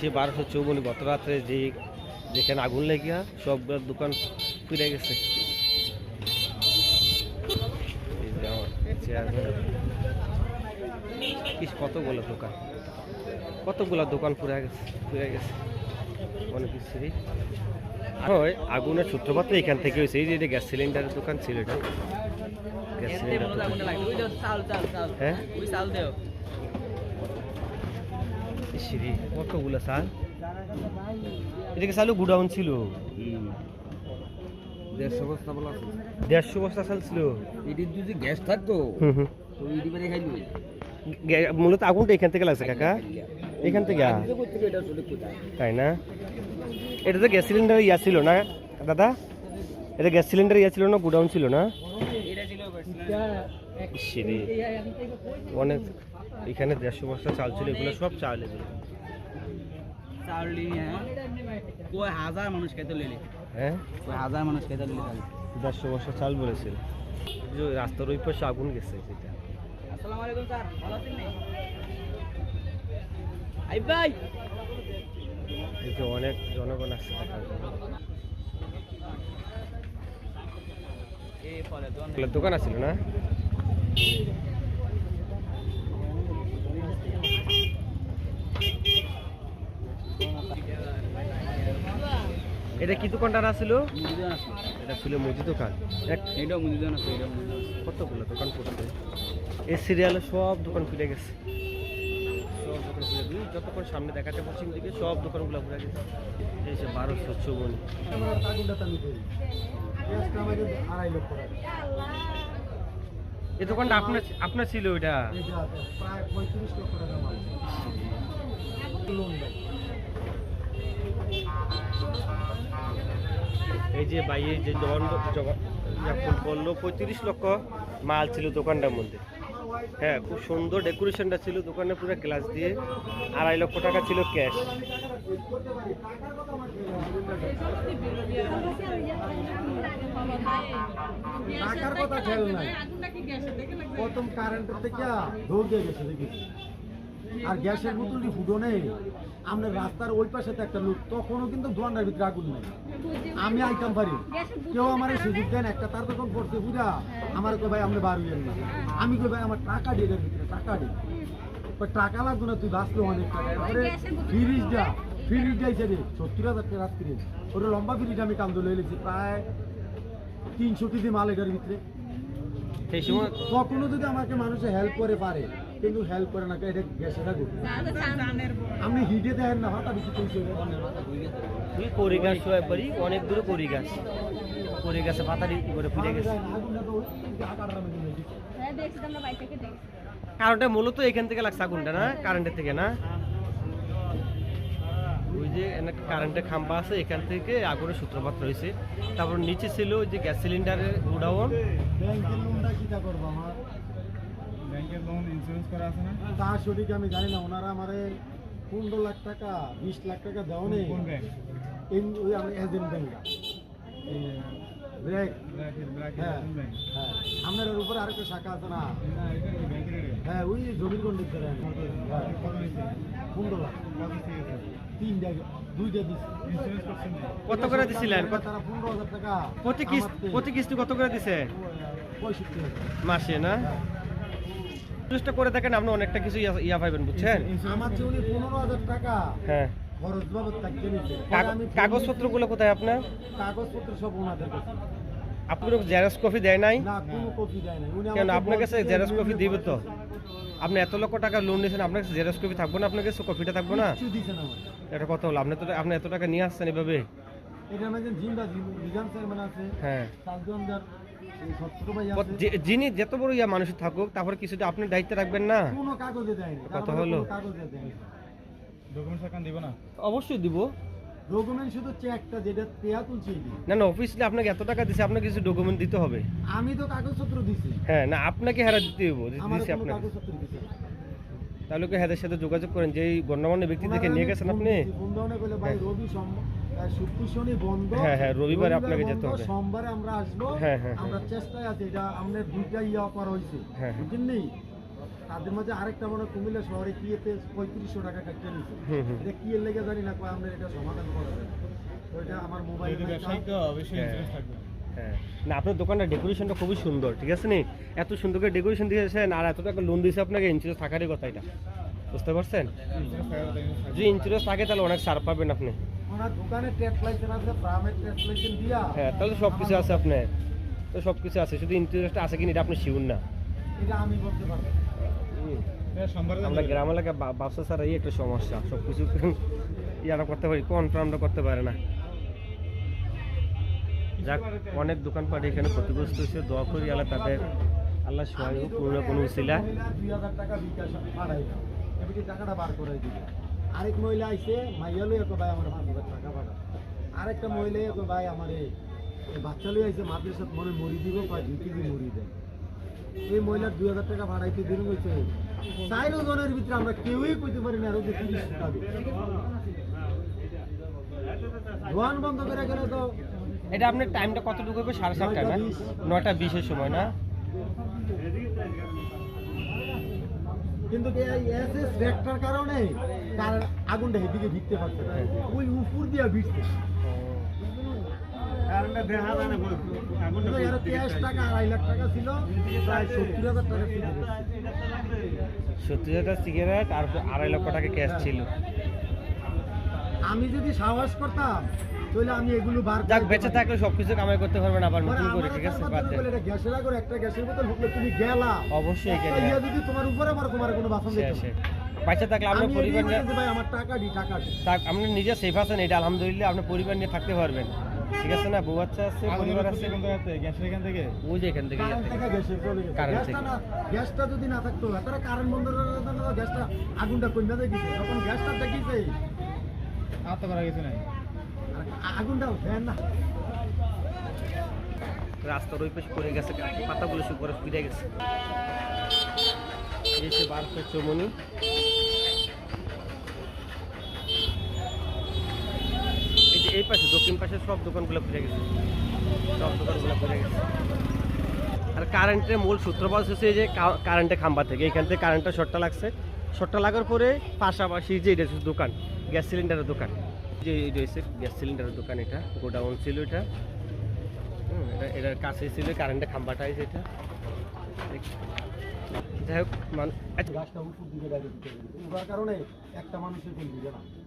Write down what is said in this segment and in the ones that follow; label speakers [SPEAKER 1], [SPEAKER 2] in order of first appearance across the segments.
[SPEAKER 1] সে বারোশো চৌবনি গত রাত্রে যে যেখানে আগুন লেগে সব দোকান ফিরে গেছে। কতগুলো দোকান? কতগুলো দোকান পুরে গেছে পুরে গেছে। অনেক কিছুই হয় আগুনের সূত্রপাত এখান থেকে হয়েছে। এই যে এটা গ্যাস সিলিন্ডারের দোকান ছিল এটা। গ্যাস সিলিন্ডার হ্যাঁ? সিঁড়ি কতগুলো সাল? এদিকে চালু গুডাউন ছিল।
[SPEAKER 2] দেড়শো বস্তা বলা
[SPEAKER 1] দেড়শো বস্তা চাল ছিল।
[SPEAKER 2] এটির যদি গ্যাস থাকতো
[SPEAKER 1] মূলত আগুনটা এখান থেকে লাগছে কাকা। এখান থেকে? তাই না? এটা তো গ্যাস সিলিন্ডার ইয়া ছিল না দাদা? এটা গ্যাস সিলিন্ডার ইয়া ছিল না গুডাউন ছিল না? সিঁড়ি। অনেক এখানে দেড়শো বস্তা চাল ছিল এগুলো সব
[SPEAKER 2] চাউলি হ্যাঁ। কয় হাজার মানুষ খেতে লিলে
[SPEAKER 1] হ্যাঁ?
[SPEAKER 2] কয় হাজার মানুষ খেতে লিলে
[SPEAKER 1] দেড়শো বস্তা চাল বলেছিল। যে রাস্তার ওই পাশে আগুন গেছে সেটা।
[SPEAKER 2] আসসালামু আলাইকুম স্যার। ভালো আছেন আই ভাই।
[SPEAKER 1] এই যে অনেক জনগণ আসছে দোকান আছিল না? এটা কি দোকানটা ছিল এটা ছিল মুদি দোকান এক
[SPEAKER 2] এটাও আছে এটাও মুদিদোন আছে।
[SPEAKER 1] কতগুলো দোকান পড়ছে এই সিরিয়ালে সব দোকান খুলে গেছে। সব দোকান খুলে গেছে। যতক্ষণ সামনে দেখাতে পশ্চিম দিকে সব দোকানগুলো ঘুরে গেছে। এই যে বারোশো চৌবন এই দোকানটা আপনার আপনার ছিল ওইটা? এই যে বাইয়ের যে যখন বলল পঁয়ত্রিশ লক্ষ মাল ছিল দোকানটার মধ্যে। হ্যাঁ খুব সুন্দর ডেকোরেশনটা ছিল। দোকানে পুরো গ্লাস দিয়ে আড়াই লক্ষ টাকা ছিল ক্যাশ।
[SPEAKER 3] কথা খেল প্রথম আর গ্যাসের বোতলটি ফুটো নেই। আমরা রাস্তার ওই পাশে তো একটা লোক তখনও কিন্তু দোয়ান্ডার ভিতরে আগুন নেই। আমি আইতাম পারি কেউ আমার সুযোগ দেন একটা তার তখন পড়তে বুঝা? আমার কই ভাই আপনি বার হইলেন না আমি কই ভাই আমার টাকা দিয়ে ভিতরে টাকা দিয়ে টাকা লাগতো না তুই বাঁচলো অনেক টাকা। তারপরে ফ্রিজটা ফ্রিজটা এসে রে সত্তর হাজার টাকা ফ্রিজ ওটা লম্বা ফ্রিজ আমি কাম ধরে এলেছি প্রায় তিনশো কেজি মাল এটার ভিতরে।
[SPEAKER 1] সেই সময়
[SPEAKER 3] কখনো যদি আমাকে মানুষে হেল্প করে পারে কিন্তু হেল্প করে না এটা গ্যাসে থাকুক আপনি হিটে দেখেন না মাথা বেশি চলছে।
[SPEAKER 1] তুই করি গাছ একবারই অনেক দূরে করি গাছ করি গাছে? পাতারি করে ফিরে গেছে। কারণটা মূলত এখান থেকে লাগছে আগুনটা না? কারেন্টের থেকে না? যে কারেন্টের খাম্বা আছে এখান থেকে আগুনের সূত্রপাত রয়েছে। তারপর নিচে ছিল ওই যে গ্যাস সিলিন্ডারের গোডাউন।
[SPEAKER 3] ব্যাংকের
[SPEAKER 2] লোন ইন্স্যুরেন্স করা আছে না?
[SPEAKER 3] তা সঠিক আমি জানি না ওনারা আমারে পনেরো লাখ টাকা বিশ লাখ টাকা দেওয়া নেই।
[SPEAKER 2] কোন ব্যাংক
[SPEAKER 3] এই- ওই আমার এজেন্ট ব্যাংক হ্যাঁ হ্যাঁ। আপনার এর উপরে আরেকটা শাখা আছে না? হ্যাঁ ওই জমির কন্ডিশন হ্যাঁ। পনেরো লাখ তিনটা দুইটা দিচ্ছে
[SPEAKER 1] কত করে দিছিলেন? কত
[SPEAKER 3] তারা পনেরো হাজার টাকা
[SPEAKER 1] প্রতি কিস্তি প্রতি কিস্তি কত করে দিছে?
[SPEAKER 3] পঁয়ষট্টি
[SPEAKER 1] মাসে না? চেষ্টা করে দেখেন আপনি অনেকটা কিছু ইয়া- ইয়া পাইবেন বুঝছেন?
[SPEAKER 3] আমার যে উনি পনেরো হাজার টাকা
[SPEAKER 1] হ্যাঁ।
[SPEAKER 3] খরচ বাবদ থাকতে নিচ্ছে
[SPEAKER 1] কাগজপত্রগুলো কোথায় আপনার?
[SPEAKER 3] কাগজপত্র সব ওনাদের কাছে।
[SPEAKER 1] আপনার জেরক্স কপি দেয় নাই?
[SPEAKER 3] না কোনো কপি দেয় না
[SPEAKER 1] কেন?
[SPEAKER 3] আমাকে
[SPEAKER 1] আপনার কাছে জেরক্স কপি দিবে তো। আপনি এত লক্ষ টাকা লোন নিয়েছেন আপনার কাছে জেরক্স কপি থাকব না? আপনার কাছে কপিটা থাকব না। এটা কথা হলো? আপনি তো আপনি এত টাকা নিয়ে আসছেন এভাবে? হ্যাঁ। যিনি যত বড় ইয়া মানুষ থাকুক তারপরে কিছুটা আপনি দায়িত্ব রাখবেন না? কত হলো?
[SPEAKER 2] ডকুমেন্টস এখান দিব না?
[SPEAKER 1] অবশ্যই দিব।
[SPEAKER 3] ডকুমেন্ট শুধু চেকটা যেটা পেয়া তুলছি
[SPEAKER 1] না না অফিসে আপনাকে এত টাকা দিছে আপনাকে কিছু ডকুমেন্ট দিতে হবে।
[SPEAKER 3] আমি তো কাগজপত্র দিছি।
[SPEAKER 1] হ্যাঁ না আপনাকে হেরা দিতে হইব দিছে আপনাকে।
[SPEAKER 3] কাগজপত্র দিছে।
[SPEAKER 1] তাহলে কি হেদের সাথে যোগাযোগ করেন যে এই গণ্যমান্য ব্যক্তি থেকে নিয়ে গেছেন আপনি।
[SPEAKER 3] ভাই
[SPEAKER 1] হ্যাঁ।
[SPEAKER 3] রবি শুক্র শনি বন্ধ।
[SPEAKER 1] হ্যাঁ, হ্যাঁ, রবিবারে আপনাকে যেতে হবে।
[SPEAKER 3] সোমবারে আমরা আসব।
[SPEAKER 1] হ্যাঁ, হ্যাঁ,
[SPEAKER 3] আমরা চেষ্টায় আছি এটা আমাদের দুইটা ইয়া করা হয়েছে।
[SPEAKER 1] হ্যাঁ, হ্যাঁ।
[SPEAKER 3] বুঝলেন নি? তাদের মাঝে আরেকটা মনে কুমিল্লা শহরে কি এতে পঁয়ত্রিশশো টাকা কাটতে নিচ্ছে
[SPEAKER 1] হুম হুম।
[SPEAKER 3] এটা কি এর লেগে জানি না আমরা এটা সমাধান করা যায়। তো এটা আমার মোবাইল
[SPEAKER 1] হ্যাঁ। হ্যাঁ। না আপনার দোকানটা ডেকোরেশনটা খুবই সুন্দর ঠিক আছে নি? এত সুন্দর করে ডেকোরেশন দিয়েছেন আর এত টাকা লোন দিয়েছে আপনাকে ইন্স্যুরেন্স থাকারই কথা এটা। বুঝতে পারছেন? যদি ইন্স্যুরেন্স থাকে তাহলে অনেক ছাড় পাবেন আপনি।
[SPEAKER 3] দোকানে ট্যাক্স লাইসেন্স আছে প্রাইভেট ট্যাক্স লাইসেন্স দিয়া।
[SPEAKER 1] হ্যাঁ তাহলে সব কিছু আছে আপনার। তো সব কিছু আছে শুধু ইন্স্যুরেন্সটা আছে কিনা এটা আপনি শিউর না।
[SPEAKER 3] এটা আমি বলতে পারব
[SPEAKER 1] আমরা গ্রাম এলাকায় বা- ব্যবসা ছাড়া একটা সমস্যা সব কিছু ইয়ারা করতে পারি কনফার্মটা করতে পারে না। যাক অনেক দোকানপাট এখানে ক্ষতিগ্রস্ত হয়েছে দোয়া করি আল্লাহ তাদের আল্লাহ সহায় হোক কোনো না কোনো উচিলা
[SPEAKER 3] দুই হাজার টাকা বিকাশ পাঠাই টাকাটা বার করে দিবে আরেক মহিলা আইছে মাইয়া লই ভাই আমার পাঁচ হাজার টাকা পাঠা আরেকটা মহিলা ভাই আমার বাচ্চা লই আইছে মাদ্রাসাত মনে মরি দিব পাঁচ দুই কেজি মরি দেয় এই মহিলার দুই হাজার টাকা ভাড়াইতে দিন হয়েছে চার জনের ভিতরে আমরা কেউই কইতে পারি না আরও যে তিরিশ টাকা দোয়ান বন্ধ করে গেলে তো
[SPEAKER 1] এটা আপনার টাইমটা কতটুকু হবে? সাড়ে সাতটা না? নয়টা বিশের সময় না?
[SPEAKER 3] কিন্তু এসএস ভেক্টর কারণে তার আগুনটা এদিকে ভিড়তে পারছে না। ওই উপর দিয়ে ভিড়ছে সত্তর হাজার টাকা ছিল।
[SPEAKER 1] সত্তর হাজার সিগারেট আর আড়াই লক্ষ টাকা ক্যাশ ছিল।
[SPEAKER 3] আমি যদি সাহস করতাম তাহলে আমি এগুলো বার
[SPEAKER 1] যাক বেঁচে। থাকলে সবকিছু কামাই করতে পারবেন আবার
[SPEAKER 3] মানে
[SPEAKER 1] নতুন করে ঠিক আছে? বাদ দেন।
[SPEAKER 3] এটা গ্যাসের আগে একটা গ্যাসের বোতল ঢুকলে তুমি গেলা।
[SPEAKER 1] অবশ্যই গেলে।
[SPEAKER 3] ইয়া যদি তোমার উপরে আবার তোমার কোনো বাসন দিত
[SPEAKER 1] বাচ্চা থাকলে আপনার পরিবার নিয়ে
[SPEAKER 3] ভাই আমার টাকা দি টাকা
[SPEAKER 1] থাক আপনি নিজে সেফ আছেন এটা আলহামদুলিল্লাহ আপনার পরিবার নিয়ে থাকতে পারবেন। ঠিক আছে না? বউ বাচ্চা আছে পরিবার আছে। ওই যে এখান থেকে
[SPEAKER 3] কারেন্ট থেকে গ্যাসের চলে গেছে
[SPEAKER 1] কারেন্ট
[SPEAKER 3] গ্যাসটা
[SPEAKER 1] থেকে।
[SPEAKER 3] গ্যাসটা যদি না থাকতো তারা কারেন্ট বন্ধ করে না, গ্যাসটা আগুনটা কমে দেখিছে। তখন গ্যাসটা দেখিছে। আর আগুনটা ফ্যান না।
[SPEAKER 1] রাস্তার ওই পাশে পড়ে গেছে পাতাগুলো সব করে ফিরে গেছে। এই সে বারফে চমনি। এই পাশে দক্ষিণ পাশে সব দোকানগুলো ফিরে গেছে। সব দোকানগুলো ফিরে গেছে। আর কারেন্টের মূল সূত্রপাত হচ্ছে এই যে কারেন্টের খাম্বা থেকে। এখান থেকে কারেন্টটা শর্টটা লাগছে। শর্টটা লাগার পরে পাশাপাশি যে এটা দোকান গ্যাস সিলিন্ডারের দোকান। যে এটা হচ্ছে গ্যাস সিলিন্ডারের দোকান এটা গোডাউন ছিল এটা। হুম, এটা এটার কাছে ছিল কারেন্টের খাম্বাটা আছে এটা। যাই হোক মান-
[SPEAKER 3] গাছটা দিকে কারণে একটা মানুষের না।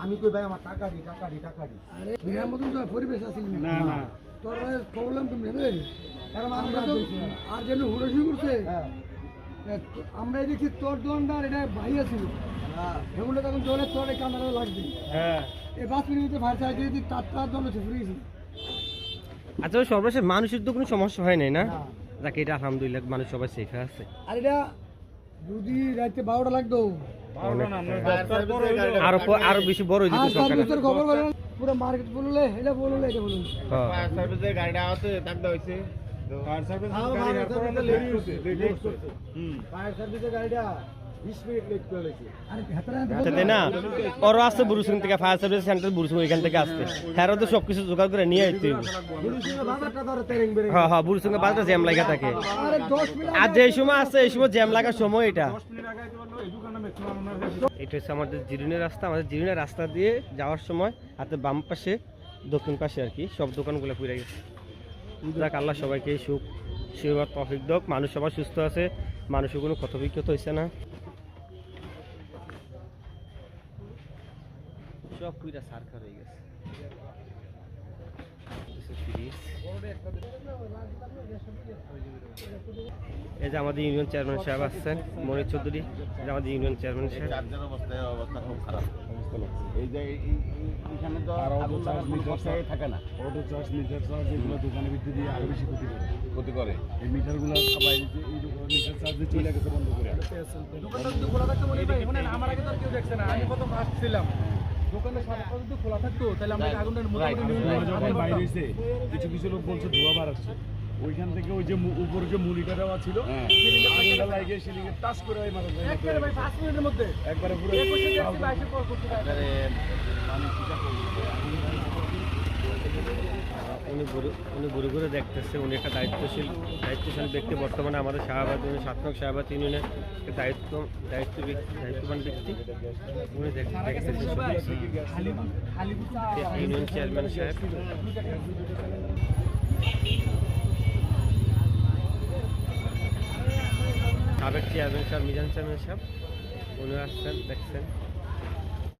[SPEAKER 3] আমি কই ভাই আমার টাকা দি টাকা দি টাকা দি।
[SPEAKER 4] আরে বিরার মতন তো পরিবেশ আছে
[SPEAKER 3] না। না
[SPEAKER 4] তোর প্রবলেম তুমি নেবে।
[SPEAKER 3] কারণ
[SPEAKER 4] আমরা তো আর যেন হুড়ে শুরু করছে।
[SPEAKER 3] হ্যাঁ।
[SPEAKER 4] তো- আমরা দেখি তোর দোকানদার এটা ভাই আছিল এগুলো তখন জলে তোর এই লাগবে।
[SPEAKER 1] হ্যাঁ।
[SPEAKER 4] এই পাঁচ মিনিটে ভাই চাই দিয়ে তার তার জন্য ফুরে গেছি
[SPEAKER 1] আচ্ছা সর্বশেষ মানুষের তো কোনো সমস্যা হয় নাই না?
[SPEAKER 3] না।
[SPEAKER 1] যাকে এটা আলহামদুলিল্লাহ মানুষ সবাই সেফে আছে।
[SPEAKER 4] আর এটা যদি রাতে বারোটা লাগতো
[SPEAKER 1] আরও প- আরও বেশি বড় হয়ে
[SPEAKER 4] আর
[SPEAKER 1] যেত
[SPEAKER 4] পুরো মার্কেট বললে এটা বললে এটা বলুন।
[SPEAKER 1] হ্যাঁ।
[SPEAKER 3] ফায়ার সার্ভিসের ফায়ার সার্ভিসে গাড়িটা 20 মিনিট লেট করে লেছে
[SPEAKER 4] আর ভেতরে
[SPEAKER 1] আচ্ছা তাই আসছে সার্ভিস সেন্টার থেকে আসতে হ্যাঁ তো সব জোগাড় করে নিয়ে হ্যাঁ জ্যাম লাগা থাকে।
[SPEAKER 4] আরে
[SPEAKER 1] যে সময় এই সময় জ্যাম লাগার সময় এটা। হচ্ছে আমাদের রাস্তা। আমাদের রাস্তা দিয়ে যাওয়ার সময় হাতে বাম পাশে, দক্ষিণ পাশে আর কি, সব দোকানগুলো পুড়ে গেছে। আল্লাহ সবাইকে সুখ সেবার তফিক দক। মানুষ সবাই সুস্থ আছে। মানুষের কোনো ক্ষত বিক্ষত হয়েছে না। সব পুরা সারকার হয়ে গেছে. এই যে আমাদের ইউনিয়ন চেয়ারম্যান সাহেব আসছেন মনির চৌধুরী। এই যে আমাদের ইউনিয়ন চেয়ারম্যান সাহেব।
[SPEAKER 5] অবস্থায় অবস্থা খুব খারাপ। এই যে তো আগুন লাগার কোনো প্রশ্নই থাকে না।
[SPEAKER 6] অটো চার্জ মিটার চার্জ এগুলো ভিতরে দিয়ে আরও বেশি ক্ষতি করে।
[SPEAKER 5] ক্ষতি করে।
[SPEAKER 6] এই মিটারগুলো দোকান মিটার চার্জ দিয়ে চলে গেছে বন্ধ করে।
[SPEAKER 3] দোকানটা খোলা থাকতো ভাই শুনেন আমার আগে তো কেউ দেখছে না। আমি কত ফাস্ট ছিলাম দোকানটা সাতটা যদি খোলা থাকতো তাহলে আমরা আগুনটা মোটামুটি
[SPEAKER 6] বাইরে কিছু কিছু লোক বলছে ধোয়া আসছে ওইখান থেকে ওই যে উপরে যে মুড়িটা দেওয়া ছিল লাগিয়ে সিলিংয়ে টাচ করে ওই মানুষ
[SPEAKER 3] একেবারে ভাই মিনিটের মধ্যে। করতে পর
[SPEAKER 1] উনি ঘুরে উনি ঘুরে ঘুরে দেখতেছে, উনি একটা দায়িত্বশীল দায়িত্বশীল ব্যক্তি। বর্তমানে আমাদের শাহবাদ উনি সাত নং ইউনিয়নের একটা দায়িত্ব দায়িত্ব দায়িত্ববান ব্যক্তি। উনি দেখ- দেখতেছে ইউনিয়ন চেয়ারম্যান সাহেব। সাবেক চেয়ারম্যান সাহেব মিজান চেয়ারম্যান সাহেব। উনি আসছেন, দেখছেন।